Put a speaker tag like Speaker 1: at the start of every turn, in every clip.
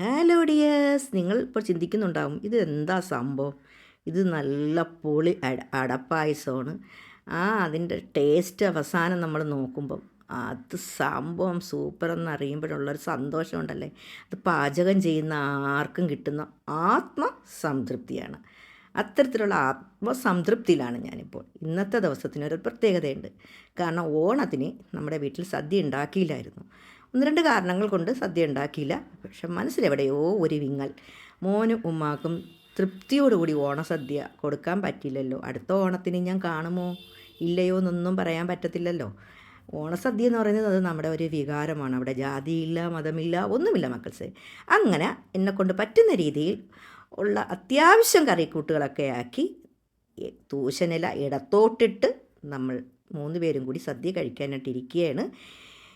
Speaker 1: Hello dears നിങ്ങൾ ഇപ്പോൾ ചിന്തിക്കുന്നുണ്ടാവും ഇത് എന്താ സംഭവം? ഇത് നല്ല പൊളി അട അടപ്പായസമാണ്. ആ അതിന്റെ ടേസ്റ്റ് അവസാനം നമ്മൾ നോക്കുമ്പം അത് സംഭവം സൂപ്പർ എന്നറിയുമ്പോഴുള്ളൊരു സന്തോഷമുണ്ടല്ലേ? അത് പാചകം ചെയ്യുന്ന ആർക്കും കിട്ടുന്ന ആത്മസംതൃപ്തിയാണ്. അത്തരത്തിലുള്ള ആത്മസംതൃപ്തിയിലാണ് ഞാനിപ്പോൾ. ഇന്നത്തെ ദിവസത്തിനൊരു പ്രത്യേകതയുണ്ട്. കാരണം ഓണത്തിന് നമ്മുടെ വീട്ടിൽ സദ്യ ഉണ്ടാക്കിയില്ലായിരുന്നു. ഒന്ന് രണ്ട് കാരണങ്ങൾ കൊണ്ട് സദ്യ ഉണ്ടാക്കിയില്ല. പക്ഷെ മനസ്സിലെവിടെയോ ഒരു വിങ്ങൽ. മോനും ഉമ്മാക്കും തൃപ്തിയോടുകൂടി ഓണസദ്യ കൊടുക്കാൻ പറ്റില്ലല്ലോ. അടുത്ത ഓണത്തിന് ഞാൻ കാണുമോ? ഇല്ലയോ എന്നൊന്നും പറയാൻ പറ്റത്തില്ലല്ലോ. ഓണസദ്യ എന്ന് പറയുന്നത് അത് നമ്മുടെ ഒരു വികാരമാണ്. അവിടെ ജാതിയില്ല മതമില്ല ഒന്നുമില്ല മക്കൾസെ. അങ്ങനെ എന്നെക്കൊണ്ട് പറ്റുന്ന രീതിയിൽ ഉള്ള അത്യാവശ്യം കറിക്കൂട്ടുകളൊക്കെ ആക്കി തൂശനില ഇടത്തോട്ടിട്ട് നമ്മൾ മൂന്ന് പേരും കൂടി സദ്യ കഴിക്കാനായിട്ട് ഇരിക്കുകയാണ്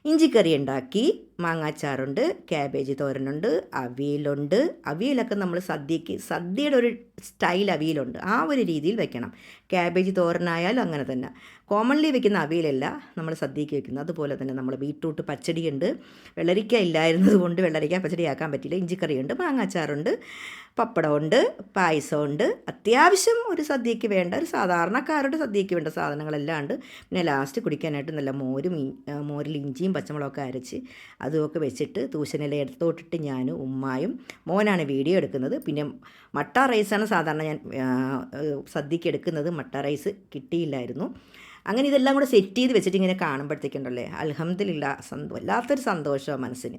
Speaker 1: ഇഞ്ചിക്കറി ഉണ്ടാക്കി മാങ്ങാച്ചാറുണ്ട് ക്യാബേജ് തോരനുണ്ട് അവിയലുണ്ട്. അവിയലൊക്കെ നമ്മൾ സദ്യക്ക് സദ്യയുടെ ഒരു സ്റ്റൈൽ അവിയലുണ്ട്. ആ ഒരു രീതിയിൽ വെക്കണം. ക്യാബേജ് തോരനായാലും അങ്ങനെ തന്നെ. കോമൺലി വെക്കുന്ന അവിയലല്ല നമ്മൾ സദ്യയ്ക്ക് വെക്കുന്നത്. അതുപോലെ തന്നെ നമ്മൾ ബീട്രൂട്ട് പച്ചടിയുണ്ട്. വെള്ളരിക്ക ഇല്ലായിരുന്നത് കൊണ്ട് വെള്ളരിക്ക പച്ചടി ആക്കാൻ പറ്റില്ല. ഇഞ്ചിക്കറിയുണ്ട് മാങ്ങാച്ചാറുണ്ട് പപ്പടമുണ്ട് പായസമുണ്ട്. അത്യാവശ്യം ഒരു സദ്യയ്ക്ക് വേണ്ട ഒരു സാധാരണക്കാരുടെ സദ്യയ്ക്ക് വേണ്ട സാധനങ്ങളെല്ലാം ഉണ്ട്. പിന്നെ ലാസ്റ്റ് കുടിക്കാനായിട്ട് നല്ല മോരും മോരിൽ ഇഞ്ചിയും പച്ചമുളകൊക്കെ അരച്ച് അതുമൊക്കെ വെച്ചിട്ട് തൂശനില എടുത്തോട്ടിട്ട് ഞാനും ഉമ്മായും മോനാണ് വീഡിയോ എടുക്കുന്നത്. പിന്നെ മട്ട റൈസാണ് സാധാരണ ഞാൻ സദ്യക്ക് എടുക്കുന്നത് മട്ട റൈസ് കിട്ടിയില്ലായിരുന്നു. അങ്ങനെ ഇതെല്ലാം കൂടെ സെറ്റ് ചെയ്ത് വെച്ചിട്ട് ഇങ്ങനെ കാണുമ്പോഴത്തേക്കുണ്ടല്ലേ അലഹമ്മദില്ല സന്തോ വല്ലാത്തൊരു സന്തോഷമാണ് മനസ്സിന്.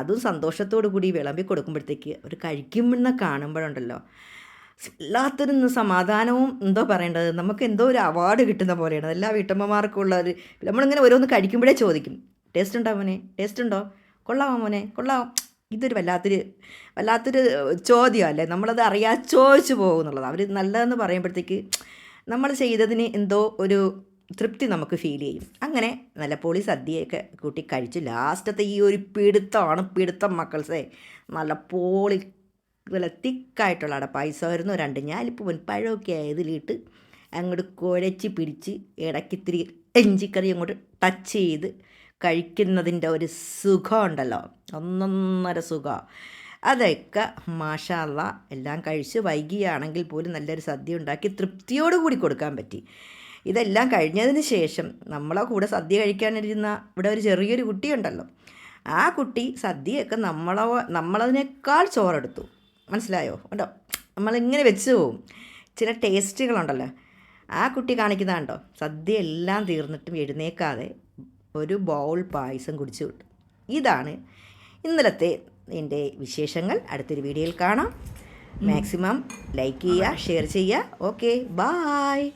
Speaker 1: അതും സന്തോഷത്തോടു കൂടി വിളമ്പി കൊടുക്കുമ്പോഴത്തേക്ക് ഒരു കഴിക്കുമ്പോഴെന്ന് കാണുമ്പോഴുണ്ടല്ലോ. വല്ലാത്തൊരു സമാധാനവും എന്തോ പറയേണ്ടത് നമുക്ക് എന്തോ ഒരു അവാർഡ് കിട്ടുന്ന പോലെയാണ്. എല്ലാ വീട്ടമ്മമാർക്കും ഉള്ള ഒരു നമ്മളിങ്ങനെ ഓരോന്ന് കഴിക്കുമ്പോഴേ ചോദിക്കും. ടേസ്റ്റ് ഉണ്ടോ മോനെ? ടേസ്റ്റ് ഉണ്ടോ? കൊള്ളാമോ മോനെ? കൊള്ളാമോ ഇതൊരു വല്ലാത്തൊരു വല്ലാത്തൊരു ചോദ്യമല്ലേ? നമ്മളത് അറിയാതെ ചോദിച്ചു പോകും എന്നുള്ളത് അവർ നല്ലതെന്ന് പറയുമ്പോഴത്തേക്ക് നമ്മൾ ചെയ്തതിന് എന്തോ ഒരു തൃപ്തി നമുക്ക് ഫീൽ ചെയ്യും. അങ്ങനെ നല്ല പൊളി സദ്യയൊക്കെ കൂട്ടി കഴിച്ചു ലാസ്റ്റത്തെ ഈ ഒരു പിടുത്തമാണ് പിടുത്തം മക്കൾസേ. നല്ല പോളി നല്ല തിക്കായിട്ടുള്ള അവിടെ പായസമായിരുന്നു. രണ്ട് ഞാലിപ്പൂവൻ പഴമൊക്കെ ആയതിലിട്ട് അങ്ങോട്ട് കുഴച്ച് പിടിച്ച് ഇടയ്ക്കിത്തിരി ഇഞ്ചിക്കറി അങ്ങോട്ട് ടച്ച് ചെയ്ത് കഴിക്കുന്നതിന്റെ ഒരു സുഖമുണ്ടല്ലോ ഒന്നൊന്നര സുഖ. അതൊക്കെ മാഷാല്ല എല്ലാം കഴിച്ച് വൈകിയാണെങ്കിൽ പോലും നല്ലൊരു സദ്യ ഉണ്ടാക്കി തൃപ്തിയോട് കൂടി കൊടുക്കാൻ പറ്റി. ഇതെല്ലാം കഴിഞ്ഞതിന് ശേഷം നമ്മളെ കൂടെ സദ്യ കഴിക്കാനിരുന്ന ഇവിടെ ഒരു ചെറിയൊരു കുട്ടിയുണ്ടല്ലോ. ആ കുട്ടി സദ്യയൊക്കെ നമ്മളെ നമ്മളതിനേക്കാൾ ചോറെടുത്തു. മനസ്സിലായോ? ഉണ്ടോ നമ്മളിങ്ങനെ വെച്ച് പോവും. ചില ടേസ്റ്റുകളുണ്ടല്ലോ. ആ കുട്ടി കാണിക്കുന്നതാണ്ടോ? സദ്യ എല്ലാം തീർന്നിട്ടും എഴുന്നേക്കാതെ ഒരു ബൗൾ പായസം കുടിച്ചു കിട്ടും ഇതാണ് ഇന്നലത്തെ എന്റെ വിശേഷങ്ങൾ അടുത്തൊരു വീഡിയോയിൽ കാണാം. മാക്സിമം ലൈക്ക് ചെയ്യുക ഷെയർ ചെയ്യുക. Okay bye